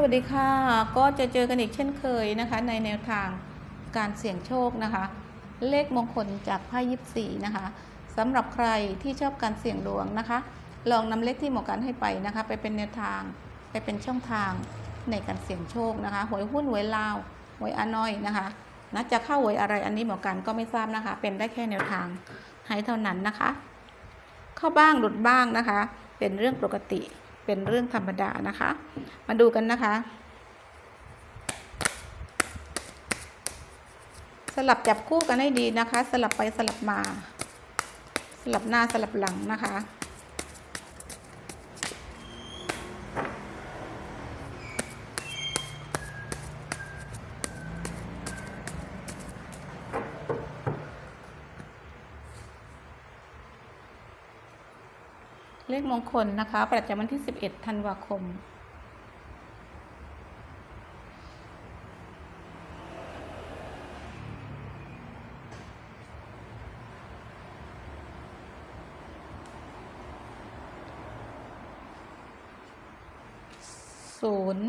สวัสดีค่ะ ก็จะเจอกันอีกเช่นเคยนะคะ ในแนวทางการเสี่ยงโชคนะคะ เลขมงคลจากไพ่ยิปซีนะคะสำหรับใครที่ชอบการเสี่ยงดวงนะคะ ลองนำเลขที่หมอกันให้ไปนะคะ ไปเป็นแนวทางไปเป็นช่องทางในการเสี่ยงโชคนะคะหวยหุ้นหวยลาวหวยอน้อยนะคะนะจะเข้าหวยอะไรอันนี้หมอกันก็ไม่ทราบนะคะ เป็นได้แค่แนวทางให้เท่านั้นนะคะ เข้าบ้างหลุดบ้างนะคะ เป็นเรื่องปกติ เป็นเรื่องธรรมดานะคะ มาดูกันนะคะ สลับจับคู่กันให้ดีนะคะ สลับไปสลับมา สลับหน้าสลับหลังนะคะ เลขมงคลนะคะ ประจำวันที่ 11 ธันวาคม ศูนย์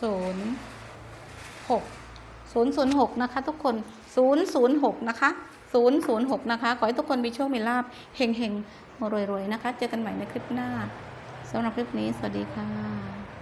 ศูนย์หกศูนย์ศูนย์หกนะคะ ทุกคนศูนย์ศูนย์หกนะคะศูนย์ศูนย์หกนะคะ ขอให้ทุกคนมีโชค มีลาบเฮงเฮง รวยๆนะคะ เจอกันใหม่ในคลิปหน้าสำหรับคลิปนี้ สวัสดีค่ะ